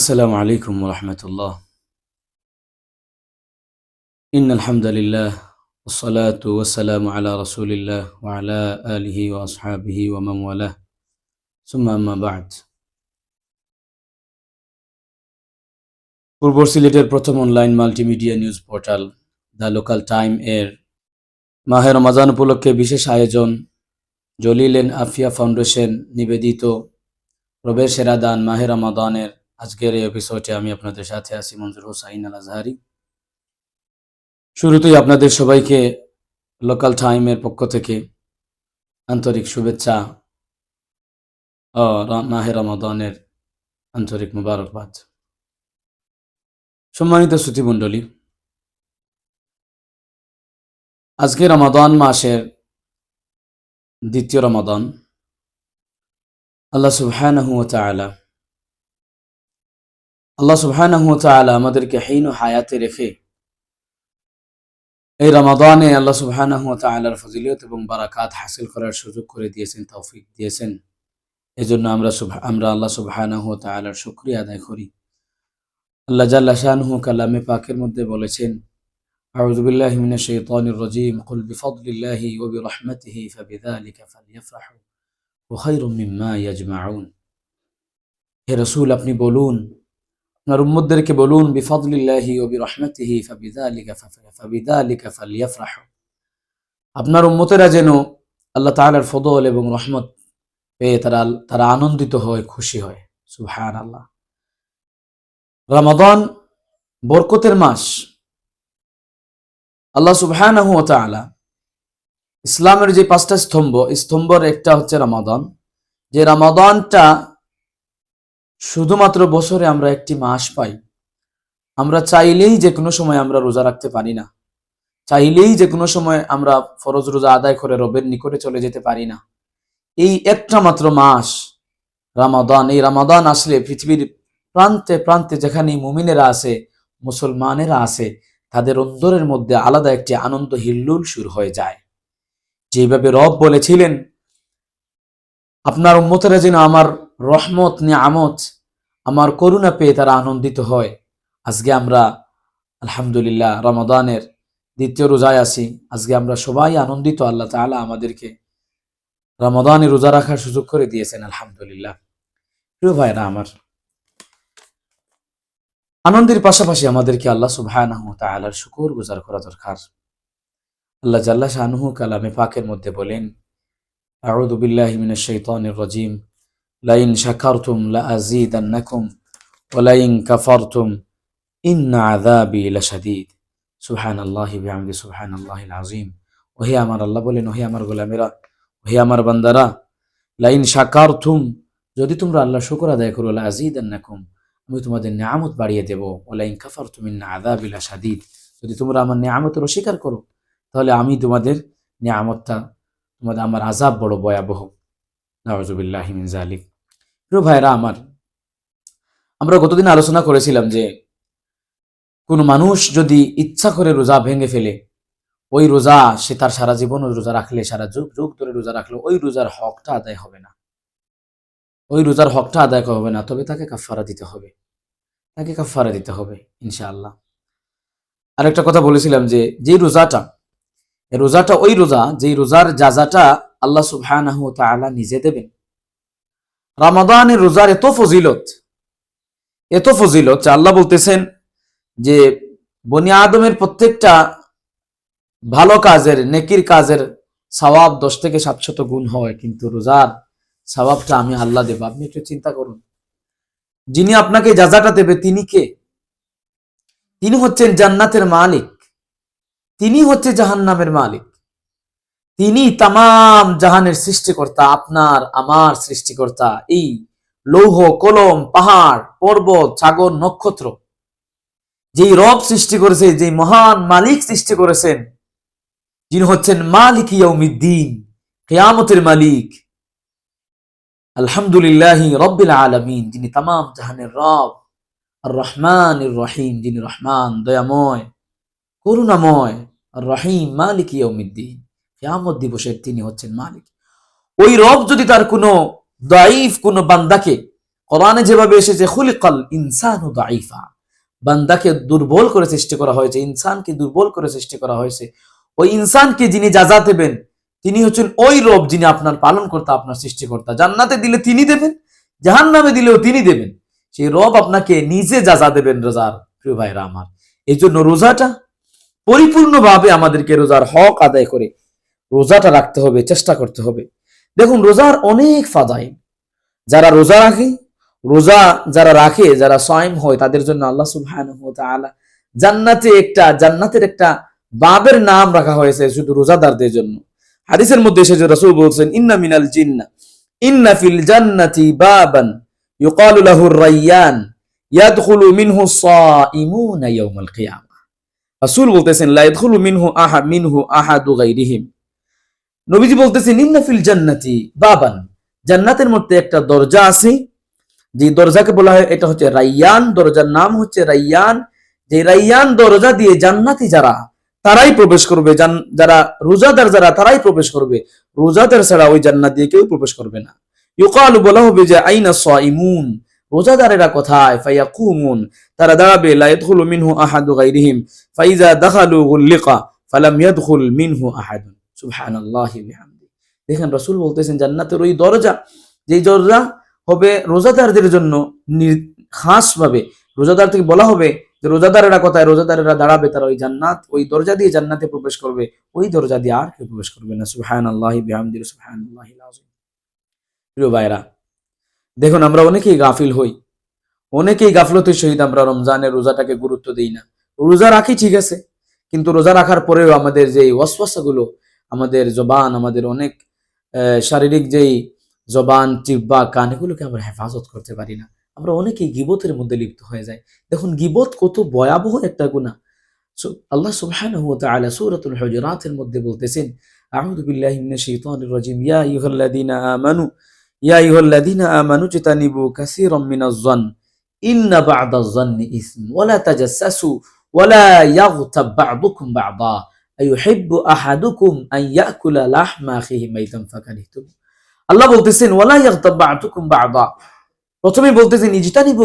السلام عليكم ورحمة الله إن الحمد لله والصلاة والسلام على رسول الله وعلى آله وأصحابه ومن والاه ثم أما بعد পূর্ব সিলেটের প্রথম online multimedia news portal the local time এর মাহের রমাজান উপলক্ষে বিশেষ আয়োজন জলিল এন্ড আফিয়া ফাউন্ডেশন নিবেদিত প্রবেশ সেরা দান মাহের রমাদানের আজকের এই এপিসোডে আমি আপনাদের সাথে আছি মঞ্জুর হোসাইন আল আজহারি শুরুতেই আপনাদের সবাইকে লোকাল টাইমের পক্ষ থেকে আন্তরিক শুভেচ্ছা ও রা- মাহে রমাদানের আন্তরিক মুবারকবাদ। সম্মানিত শ্রুতিমণ্ডলী, আজকে রমাদান মাসের দ্বিতীয় রমাদান। আল্লাহ সুবহানাহু ওয়া তাআলা আল্লাহ সুবহানাহু ওয়া তাআলা আমাদেরকে হীন ও হায়াতে রেখে এই রমাদানে আল্লাহ সুবহানাহু ওয়া তাআলার ফজিলত এবং বারাকাত হাসিল করার সুযোগ করে দিয়েছেন তৌফিক দিয়েছেন এজন্য আমরা সুবহা- আমরা আল্লাহ সুবহানাহু ওয়া তাআলার শুকরিয়া আদায় করি আল্লাহ জাল্লা শানহু কালামে পাকের মধ্যে বলেছেন أعوذ بالله من الشيطان الرجيم قل بفضل الله وبرحمته فبذلك فليفرحوا وخير مما يجمعون হে রসুল আপনি বলুন আপনার উম্মতদেরকে বলুন আপনার উম্মতেরা যেন আল্লাহ তাআলার ফদল এবং রহমত পেয়ে তারা তারা আনন্দিত হয়, খুশি হয়। সুবহানাল্লাহ। রমাদান বরকতের মাস। আল্লাহ সুবহানাহু ওয়া ইসলামের যে পাঁচটা স্তম্ভ স্তম্ভের একটা হচ্ছে রমাদান। যে রমাদানটা শুধুমাত্র বছরে আমরা একটি মাস পাই। আমরা চাইলেই যে কোনো সময় আমরা রোজা রাখতে পারি না। চাইলেই যে কোনো সময় আমরা ফরজ রোজা আদায় করে রবের নিকটে চলে যেতে পারি না। এই একটা মাত্র মাস, রামাদান। এই রামাদান আসলে পৃথিবীর প্রান্তে প্রান্তে যেখানে মুমিনেরা আছে, মুসলমানেরা আছে, তাদের অন্তরের মধ্যে আলাদা একটি আনন্দ হিল্লুল শুরু হয়ে যায়। যেভাবে রব বলেছিলেন, আপনার উম্মতেরা যেন আমার রহমত, নিয়ামত আমার করুণা পেয়ে তারা আনন্দিত হয়। আজকে আমরা, আলহামদুলিল্লাহ, রমাদানের দ্বিতীয় রোজায় আছি। আজকে আমরা সবাই আনন্দিত, আল্লাহ তাআলা আমাদেরকে রমাদানে রোজা রাখার সুযোগ করে দিয়েছেন, আলহামদুলিল্লাহ। প্রিয় ভাইরা আমার, আনন্দের পাশাপাশি আমাদেরকে আল্লাহ সুবহানাহু ওয়া তাআলার শুকর গুজার করা দরকার। আল্লাহ জাল্লা শাহনুহু কালামে পাকের মধ্যে বলেন, আউযু বিল্লাহি মিনাশ শাইতানির রাজিম। লাইন শাকারতুম লাআযীদান্নাকুম ওয়া লাইন কাফারতুম ইন্না আযাবি লাশাদীদ। সুবহানাল্লাহি বিহামদি, সুবহানাল্লাহিল আযীম। ওহে আমার আল্লাহ বলেন, ওহে আমার গোলামেরা, ওহে আমার বান্দারা, লাইন শাকারতুম, যদি তোমরা আল্লাহ শুকর আদায় করো লাআযীদান্নাকুম আমি তোমাদের নিয়ামত বাড়িয়ে দেব। ওলাইন কাফার তুমি আদাবিলা সাদিদ যদি তোমরা আমার নিয়ামতের অস্বীকার করো, তাহলে আমি তোমাদের নিয়ামতটা, তোমাদের আমার আজাব বড় ভয়াবহ। নওয়াজুবিল্লাহ মিন জালিক প্রিয় ভাইরা আমার, আমরা গতদিন আলোচনা করেছিলাম যে কোনো মানুষ যদি ইচ্ছা করে রোজা ভেঙে ফেলে, ওই রোজা সে তার সারা জীবন রোজা রাখলে, সারা যুগ যুগ ধরে রোজা রাখলে, ওই রোজার হকটা আদায় হবে না। ওই রোজার হকটা আদায় হবে না, তবে তাকে কাফারা দিতে হবে। তাকে কাফারা দিতে হবে, ইনশাআল্লাহ। আরেকটা কথা বলেছিলাম যে যেই রোজাটা রোজাটা ওই রোজা, যেই রোজার যাজাটা আল্লাহ সুবহানাহু তাআলা নিজে দেবেন রামাদানের রোজার এত ফজিলত এত ফজিলত যে আল্লাহ বলতেছেন যে বনি আদমের প্রত্যেকটা ভালো কাজের, নেকির কাজের সওয়াব দশ থেকে সাতশত গুণ হয়, কিন্তু রোজার সওয়াবটা আমি আল্লাহ দেব। আপনি একটু চিন্তা করুন। যিনি আপনাকে যাজাটা দেবে তিনি কে? তিনি হচ্ছেন জান্নাতের মালিক। তিনি হচ্ছে জাহান্নামের মালিক। তিনি তাম জাহানের সৃষ্টিকর্তা, আপনার, আমার সৃষ্টিকর্তা। এই লৌহ, কলম, পাহাড়, পর্বত, সাগর, নক্ষত্র, যেই রব সৃষ্টি করেছে যে মহান মালিক সৃষ্টি করেছেন, যিনি হচ্ছেন মালিক ইয়াউমিদ্দিন, কেয়ামতের মালিক। আলহামদুলিল্লাহ রব্বিল আলমিন, যিনি তাম জাহানের রব রহমান রহিম, যিনি রহমান, দয়াময়, করুণাময় রহিম মালিক ইয়ৌমিদ্দিন কেয়ামত দিবসের তিনি হচ্ছেন মালিক। ওই রব যদি তার কোনো দাইফ কোনো বান্দাকে কোরআনে যেভাবে এসেছে, খুলিকাল ইনসান ও দাইফা বান্দাকে দুর্বল করে সৃষ্টি করা হয়েছে, ইনসানকে দুর্বল করে সৃষ্টি করা হয়েছে, ওই ইনসানকে যিনি যাজা দেবেন, তিনি হচ্ছেন ওই রব যিনি আপনার পালন কর্তা আপনার সৃষ্টিকর্তা। জান্নাতে দিলে তিনি দেবেন জাহান নামে দিলেও তিনি দেবেন। সেই রব আপনাকে নিজে যাজা দেবেন রোজার, প্রিয় ভাইরা আমার। এই জন্য রোজাটা পরিপূর্ণভাবে আমাদেরকে রোজার হক আদায় করে রোজাটা রাখতে হবে, চেষ্টা করতে হবে। দেখুন, রোজার অনেক ফাদাই যারা রোজা রাখে, রোজা যারা রাখে, যারা সয়ম হয়, তাদের জন্য আল্লাহ সুবহানাহু ওয়া জান্নাতে একটা, জান্নাতের একটা বাবের নাম রাখা হয়েছে শুধু রোজাদারদের জন্য। হাদিসের মধ্যে এসেছে, রাসূল বলছেন, ইন্না মিনাল জিন্না, ইন্না ফিল জান্নাতি বাবান ইউকালু লাহু রাইয়ান ইয়াদখুলু মিনহু সাইমুনা ইয়াউমাল কিয়ামা। রাসূল বলতেছেন, লা ইয়াদখুলু মিনহু আহা, মিনহু আহাদু গায়রিহিম নবীজি বলতেছেন ইন্না ফিল জান্নাতি বাবান। জান্নাতের মধ্যে একটা দরজা আছে, যে দরজাকে বলা হয়, এটা হচ্ছে রাইয়ান, দরজার নাম হচ্ছে রাইয়ান। যে রাইয়ান দরজা দিয়ে জান্নাতি যারা, তারাই প্রবেশ করবে। যারা রোজাদার যারা, তারাই প্রবেশ করবে। রোজাদার ছাড়া ওই জান্নাত দিয়ে কেউ প্রবেশ করবে না। ইউকালু বলা হবে যে, আইনা সাইমুন রোজাদারেরা কোথায়? ফায়াকুমুন। তারা দাঁড়াবে, লা ইয়াদখুলু মিনহু আহাদু গায়রিহিম ফাইজা দাখালু গুল্লিকা, ফালাম ইয়াদখুল মিনহু আহাদুন। দেখেন রাসূল বলতেছেন, জান্নাতের ওই দরজা, যেই দরজা হবে রোজাদারদের জন্য খাস ভাবে রোজাদার থেকে বলা হবে যে, রোজাদারেরা কোথায়? রোজাদারেরা দাঁড়াবে, তারা ওই জান্নাত, ওই দরজা দিয়ে জান্নাতে প্রবেশ করবে। ওই দরজা দিয়ে আর কেউ প্রবেশ করবে না। সুহান আল্লাহ বিহামদি সুহান প্রিয় ভাইরা দেখুন, আমরা অনেকেই গাফিল হই। অনেকেই গাফলতের সহিত আমরা রমজানের রোজাটাকে গুরুত্ব দিই না। রোজা রাখি ঠিক আছে, কিন্তু রোজা রাখার পরেও আমাদের যে ওয়াসওয়াসাগুলো আমাদের জবান, আমাদের অনেক শারীরিক যেই জবান চিব্বা কান, এগুলোকে আমরা হেফাজত করতে পারি না। আমরা অনেকেই গিবতের মধ্যে লিপ্ত হয়ে যাই। দেখুন, গিবত কত ভয়াবহ একটা গুণা আল্লাহ তাআলা সূরাতুল হুজুরাতের মধ্যে বলতেছেন, আউযু বিল্লাহি মিনাশ শাইতানির রাজিম। ইয়া আইয়ুহিব্বু আহাদুকুম আন ইয়াকুলা লাহমা আখিহি মাইতান ফাকারিহতুম আল্লাহ বলতেছেন, ওয়ালা ইয়াগতাব বা'দুকুম বা'দা প্রথমে বলতেছেন, ইজতানিবু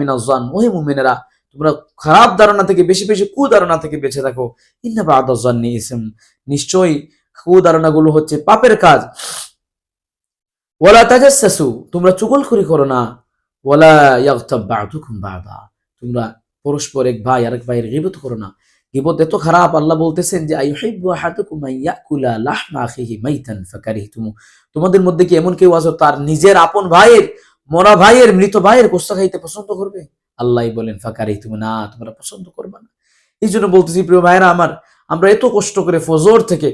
মিনাজ জন ওহে মুমিনেরা, তোমরা খারাপ ধারণা থেকে বেশি বেশি কুধারণা থেকে বেঁচে থাকো। ইন্না ইসম নিশ্চয়ই হচ্ছে পাপের কাজ। ওয়ালা তাজাসসু তোমরা চুগলখড়ি করো না। ওয়ালা ইয়াগতাব বা'দুকুম বা'দা তোমরা পরস্পর এক ভাই, আরেক ভাইয়ের গীবত করো না। গীবত এত খারাপ, আল্লাহ বলতেছেন যে তোমাদের মধ্যে কি এমন কেউ আছো, তার নিজের আপন ভাইয়ের, মরা ভাইয়ের, মৃত ভাইয়ের গোস্ত খাইতে পছন্দ করবে? আল্লাহ বলেন, ফাকারিহতুম, না, তোমরা পছন্দ করবে না। এই জন্য বলতেছি, প্রিয় ভাইরা আমার, আমরা এত কষ্ট করে ফজর থেকে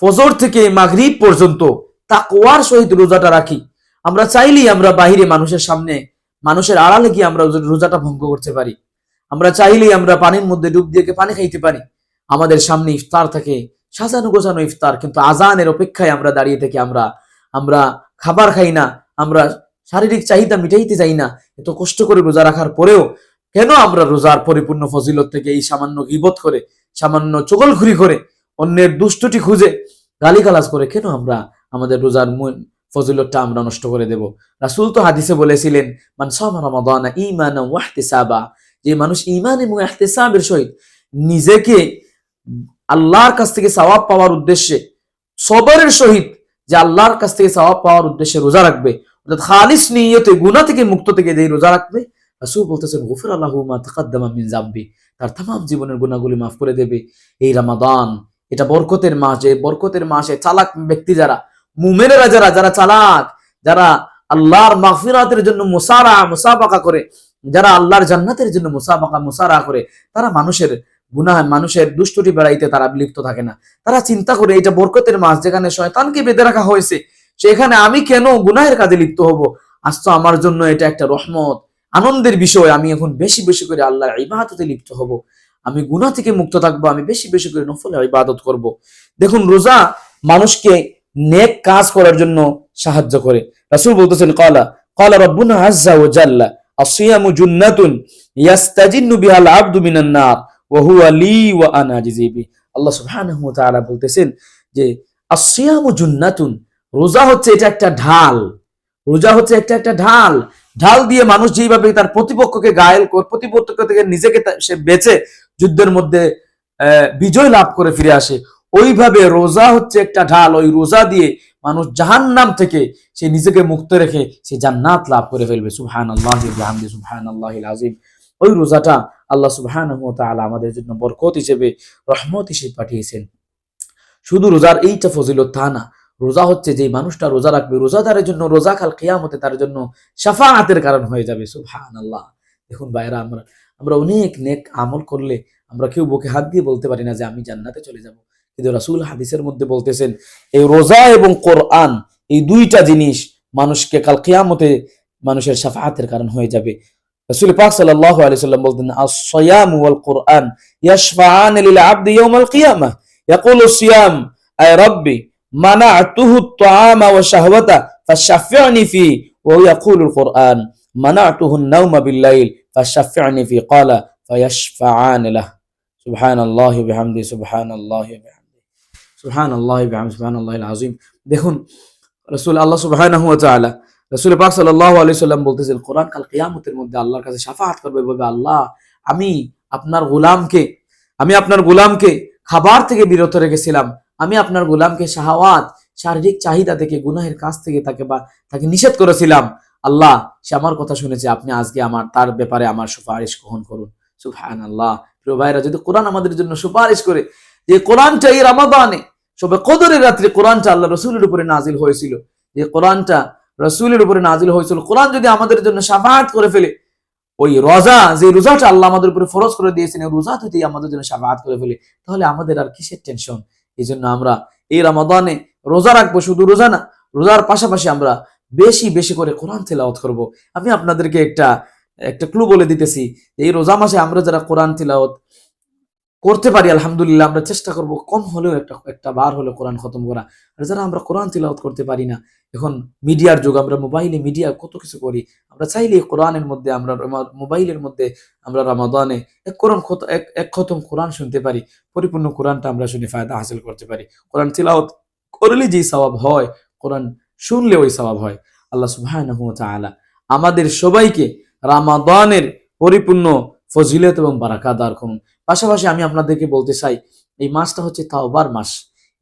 ফজর থেকে মাগরিব পর্যন্ত তা তাকওয়ার সহিত রোজাটা রাখি। আমরা চাইলেই আমরা বাহিরে মানুষের সামনে, মানুষের আড়ালে গিয়ে আমরা রোজাটা ভঙ্গ করতে পারি। আমরা চাইলেই আমরা পানির মধ্যে ডুব দিয়ে পানি খাইতে পারি। আমাদের সামনে ইফতার থাকে, সাজানো গোছানো ইফতার, কিন্তু আজানের অপেক্ষায় আমরা দাঁড়িয়ে থেকে আমরা আমরা খাবার খাই না, আমরা শারীরিক চাহিদা মিটাইতে যাই না, এত কষ্ট করে রোজা রাখার পরেও কেন আমরা রোজার পরিপূর্ণ ফজিলত থেকে এই সামান্য গিবত করে, সামান্য চগলখুরি করে, অন্যের দুষ্টটি খুঁজে গালিগালাজ করে কেন আমরা আমাদের রোজার ফজিলতটা আমরা নষ্ট করে দেব? রাসূল তো হাদিসে বলেছিলেন, মান সামা রমাদান ঈমানান ওয়া ইহতিসাবা যে মানুষ ইমান এবং এহতেসাবের সহিত নিজেকে আল্লাহর কাছ থেকে সবাব পাওয়ার উদ্দেশ্যে সবরের সহিত যে আল্লাহর কাছ থেকে সবাব পাওয়ার উদ্দেশ্যে রোজা রাখবে, অর্থাৎ খালিস নিয়তে গুণা থেকে মুক্ত থেকে যে রোজা রাখবে, রাসুল বলতেছেন, গফির আল্লাহ মিন তার তাম জীবনের গুণাগুলি মাফ করে দেবে। এই রামাদান, এটা বরকতের মাস যে বরকতের মাসে চালাক ব্যক্তি যারা, মুমেনেরা যারা যারা চালাক, যারা আল্লাহর মাফিরাতের জন্য মুসারা, মুসাফাকা করে যারা আল্লাহর জান্নাতের জন্য মুসাবাকা মুসারা করে, তারা মানুষের গুনাহ, মানুষের দুষ্টুটি বেড়াইতে তারা লিপ্ত থাকে না। তারা চিন্তা করে এটা বরকতের মাস যেখানে শয়তানকে বেঁধে রাখা হয়েছে, সেখানে আমি কেন গুনাহের কাজে লিপ্ত হব? আজ তো আমার জন্য এটা একটা রহমত, আনন্দের বিষয়। আমি এখন বেশি বেশি করে আল্লাহর ইবাদতে লিপ্ত হব। আমি গুনাহ থেকে মুক্ত থাকব, আমি বেশি বেশি করে নফল ইবাদত করব। দেখুন, রোজা মানুষকে নেক কাজ করার জন্য সাহায্য করে। রাসুল বলতেছেন ক্বালা ক্বালা রাব্বুনা আযজা ওয়া জাল্লা। আসিয়ামু জুন্নাতুন ইয়াস্তাজিন্নু বিহাল আবদু মিনান নার ওয়া হুয়া লি ওয়া আনা আজজি বি আল্লাহ সুবহানাহু ওয়া তাআলা বলতেছেন যে আসিয়ামু রোজা হচ্ছে এটা একটা ঢাল। রোজা হচ্ছে একটা একটা ঢাল। ঢাল দিয়ে মানুষ যেভাবে তার প্রতিপক্ষকে গায়েল করে প্রতিপক্ষ থেকে নিজেকে সে বেঁচে যুদ্ধের মধ্যে বিজয় লাভ করে ফিরে আসে। ওইভাবে রোজা হচ্ছে একটা ঢাল। ওই রোজা দিয়ে মানুষ জাহান্নাম থেকে সে নিজেকে মুক্ত রেখে সে জান্নাত লাভ করে ফেলবে। সুবহান আল্লাহ সুবহান আল্লাহ আজিম ওই রোজাটা আল্লাহ সুবহান আমাদের জন্য বরকত হিসেবে রহমত হিসেবে পাঠিয়েছেন। শুধু রোজার এইটা ফজিলত তা না, রোজা হচ্ছে যে মানুষটা রোজা রাখবে, রোজাদারের জন্য রোজা কাল কিয়ামতে তার জন্য সাফাহাতের কারণ হয়ে যাবে সুবহান আল্লাহ দেখুন ভাইরা আমরা আমরা অনেক নেক আমল করলে আমরা কেউ বুকে হাত দিয়ে বলতে পারি না যে আমি জান্নাতে চলে যাব। কিন্তু রাসুল হাদিসের মধ্যে বলতেছেন, এই রোজা এবং কোরআন, এই দুইটা জিনিস মানুষকে কাল কিয়ামতে মানুষের সাফাহাতের কারণ হয়ে যাবে। রাসুল পাক সাল্লাহ আলিয়াল্লাম বলতেন আসয়াম ওয়াল কোরআন ইয়াশফাআন লিল আবদি ইয়াউমাল কিয়ামাহ। ইয়াকুলু সিয়াম, আয় রব্বি, মানাতুহু আত-তাআমা ওয়া শাহওয়াতা, ফাশফি'নি ফি ওয়া ইয়াকুলুল কোরআন। মানাতুহু আন-নাওমা বিল-লাইল, ফাশফি'নি ফি, ক্বালা, ফায়াশফাআন লাহ। সুবহানাল্লাহি ওয়া বিহামদিহি সুবহানাল্লাহি ওয়া আজিম দেখুন, রসুল, আল্লাহ রসুল পাক সাল্লাহ আলি সাল্লাম বলতেছেন, কোরআন কাল কিয়ামতের মধ্যে আল্লাহর কাছে সাফাহাত করবে বলবে আল্লাহ, আমি আপনার আমি আপনার খাবার থেকে বিরত রেখেছিলাম। আমি আপনার গুলামকে শাহাওয়াত, শারীরিক চাহিদা থেকে, গুনাহের কাছ থেকে তাকে বা, তাকে নিষেধ করেছিলাম। আল্লাহ, সে আমার কথা শুনেছে, আপনি আজকে আমার, তার ব্যাপারে আমার সুপারিশ গ্রহণ করুন। সুফায়ন আল্লাহ প্রিয় ভাইরা যদি কোরআন আমাদের জন্য সুপারিশ করে, যে কোরআনটা এই রামাদানে সবে কদরের রাত্রে কোরআনটা আল্লাহ রসুলের উপরে নাজিল হয়েছিল। যে কোরআনটা রসুলের উপরে নাজিল হয়েছিল। কোরআন যদি আমাদের জন্য সাফাহাত করে ফেলে, ওই রোজা, যে রোজাটা আল্লাহ আমাদের উপরে ফরজ করে দিয়েছেন ওই রোজা যদি আমাদের জন্য সাফাহাত করে ফেলে, তাহলে আমাদের আর কিসের টেনশন এই জন্য আমরা এই রমাদানে রোজা রাখব, শুধু রোজা না, রোজার পাশাপাশি আমরা বেশি বেশি করে কোরআন তেলাওয়াত করব। আমি আপনাদেরকে একটা একটা ক্লু বলে দিতেছি এই রোজা মাসে আমরা যারা কোরআন তেলাওয়াত করতে পারি, আলহামদুলিল্লাহ, আমরা চেষ্টা করব। কম হলেও একটা একটা বার হলে কোরআন খতম করা। আর যারা আমরা কোরআন তিলাওয়াত করতে পারি না, এখন মিডিয়ার যুগ, আমরা মোবাইলে মিডিয়া কত কিছু করি। আমরা চাইলে কোরআনের মধ্যে, আমরা মোবাইলের মধ্যে আমরা রামাদানে এক কোরআন এক এক খতম কোরআন শুনতে পারি। পরিপূর্ণ কোরআনটা আমরা শুনে ফায়দা হাসিল করতে পারি। কোরআন তিলাওয়াত করলে যেই সওয়াব হয়, কোরআন শুনলে ওই সওয়াব হয়। আল্লাহ তাআলা আমাদের সবাইকে রামাদানের পরিপূর্ণ ফজিলত এবং বারাকা দার করুন। পাশাপাশি আমি আপনাদেরকে বলতে চাই, এই মাসটা হচ্ছে তাওবার মাস।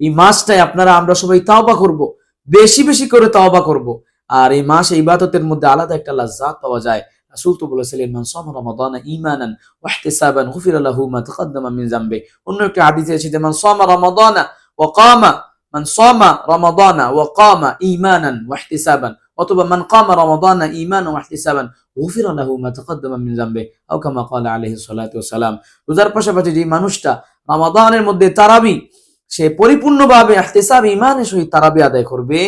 এই মাসটায় আপনারা, আমরা সবাই তাওবা করব। বেশি বেশি করে তাওবা করব। আর এই মাস ইবাদতের মধ্যে আলাদা একটা লাজ্জাত পাওয়া যায়। রাসূল তো বলেছিলেন, মান সামা রমাদান ঈমানান ওয়া ইহতিসাবান গুফিরা লাহু মা তাকাদ্দামা মিন যামবি। অন্য একটা হাদিসে এসেছে মান সামা রমাদান ওয়া কামা, মান সামা রমাদান ওয়া কামা ঈমানান ওয়া ইহতিসাবান অথবা মান কামা রমাদান ঈমানান ওয়া ইহতিসাবান, গুফিরা লাহু মা তাকাদ্দামা মিন যামবি আও কামা ক্বালা আলাইহিস সালাতু ওয়াস সালাম রোজার পাশাপাশি যে মানুষটা রমাদানের মধ্যে তারাবি, সে পরিপূর্ণভাবে ইহতিসাব ইমানের সহিত তারাবি আদায় করবে,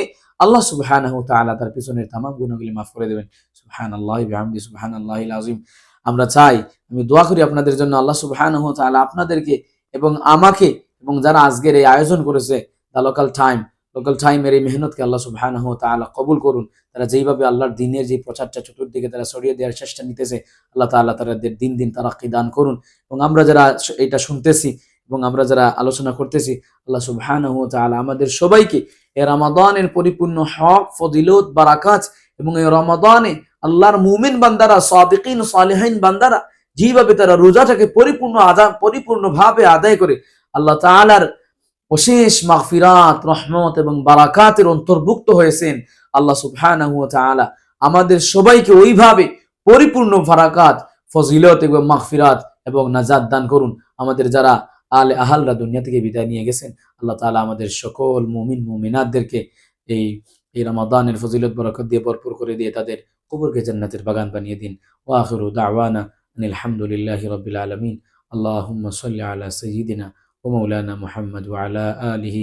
আল্লাহ সুবহানাহু ওয়া তাআলা তার পিছনের তামাম গুনাহগুলি মাফ করে দেবেন। সুবহানাল্লাহি বিহামদি সুবহানাল্লাহিল আযীম আমরা চাই, আমি দোয়া করি আপনাদের জন্য আল্লাহ সুবহানাহু ওয়া তাআলা আপনাদেরকে এবং আমাকে এবং যারা আজকের এই আয়োজন করেছে দা লোকাল টাইম লোকাল টাইমের এই মেহনতকে আল্লাহ সুবহানাহু ওয়া তাআলা কবুল করুন। তারা যেইভাবে আল্লাহর দিনের যে প্রচারটা চতুর্দিকে তারা ছড়িয়ে দেওয়ার চেষ্টা নিতেছে, আল্লাহ তাআলা তাদের দিন দিন তারাক্কি দান করুন। এবং আমরা যারা এটা শুনতেছি এবং আমরা যারা আলোচনা করতেছি, আল্লাহ সুবহানাহু ওয়া আমাদের সবাইকে এই রমাদানের পরিপূর্ণ হক, ফজিলত, বারাকাত এবং এই রমাদানে আল্লাহর মুমিন বান্দারা, সাদিকিন, সালেহিন বান্দারা যেভাবে তারা রোজাটাকে পরিপূর্ণ আদা, পরিপূর্ণভাবে আদায় করে, আল্লাহ তাআলার অশেষ মাগফিরাত, রহমত এবং বারাকাতের অন্তর্ভুক্ত হয়েছেন। আল্লাহ তাআলা আমাদের সবাইকে ওইভাবে পরিপূর্ণ বারাকাত ফজিলত এবং মাগফিরাত এবং নাজাত দান করুন। আমাদের যারা আলে আহালরা দুনিয়া থেকে বিদায় নিয়ে গেছেন, আল্লাহ তাআলা আমাদের সকল মুমিন, মুমিনাতদেরকে এই এই রমাদানের ফজিলত, বরকত দিয়ে ভরপুর করে দিয়ে তাদের কবরকে জান্নাতের বাগান বানিয়ে দিন। ওয়া আখিরু দাওয়ানা আনিল হামদুলিল্লাহি রাব্বিল আলামিন। আল্লাহুম্মা সাল্লি আলা সাইয়্যিদিনা ওয়া মাওলানা মুহাম্মদ ওয়া আলা আলিহি